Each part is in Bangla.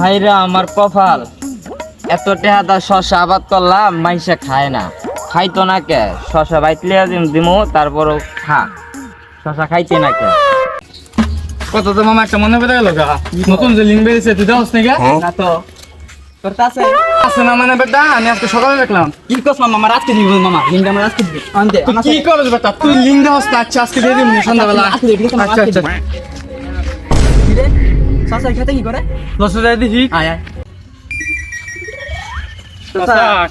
হাইরা আমার কপাল। এত টেহাদা শশা আবাদ করলাম মাইসে খায় না। খাইতো না কে? শশা বাইতলে দিম দিমু তারপরও খা। শশা খাইতে না কে? কত তো মামা একটা মনে পড়ে গেল গা। নতুন যে লিঙ্ক বেরিয়েছে তুই দাওস নাকি না তো। তোর তা আছে। আছে না মানে বেটা আমি আজকে সকালে দেখলাম। কি কস মামা আমার আজকে দিব মামা? লিঙ্ক আমার আজকে দিবি। আনতে তুই কি করছ বেটা? তুই লিঙ্ক দাওস না আচ্ছা আজকে দিয়ে দিবি সন্ধ্যাবেলা। আজকে দিবি, আচ্ছা আচ্ছা। কি রে সাসা খেতে কি করে লসে যাই দেখি আয় আয়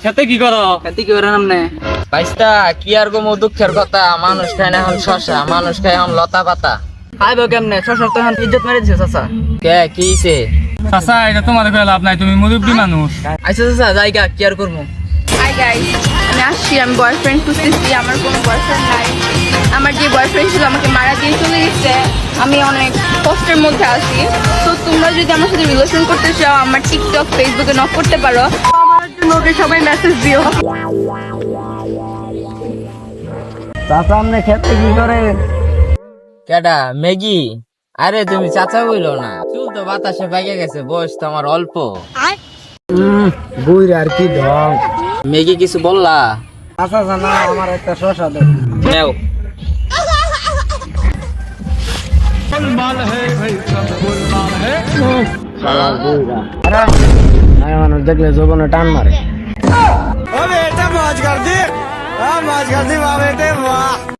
খেতে কি করো খেতে কি করে নামনে বাইস্তা কি আর গো দুঃখের কথা মানুষ খায় না এখন শশা মানুষ খায় এখন লতা পাতা। খাইব কেমনে? শ্বশুর তো এখন ইজ্জত মেরে দিছে চাচা। কে কি হইছে? চাচা এটা তোমাদের করে লাভ নাই তুমি মুরব্বী মানুষ আচ্ছা চাচা জায়গা কি আর করব হাই গাইস আমি আসছি আমি বয়ফ্রেন্ড খুঁজতেছি আমার কোনো বয়ফ্রেন্ড নাই। আমার যে বয়ফ্রেন্ড ছিল আমাকে মারা দিয়ে চলে গেছে। আমি অনেক কষ্টের মধ্যে আছি। তো তোমরা যদি আমার সাথে রিলেশন করতে চাও আমার টিকটক ফেসবুকে নক করতে পারো। আমার জন্য ওকে সবাই মেসেজ দিও। চাচা আপনি খেতে কি করে? কেডা ম্যাগি? আরে তুমি চাচা বইলো না। চুল তো বাতাসে পাইকে গেছে বয়স তো আমার অল্প। বুইর আর কি ঢং। ম্যাগি কিছু বললা? আচ্ছা জানা আমার একটা শশা দে নেও। सबल माल है भाई सबल माल है আরে মানুষ দেখলে জীবনে টান মারে ও বেটা মজ কর দি আ মজ কর দি বাবা বেটা বাহ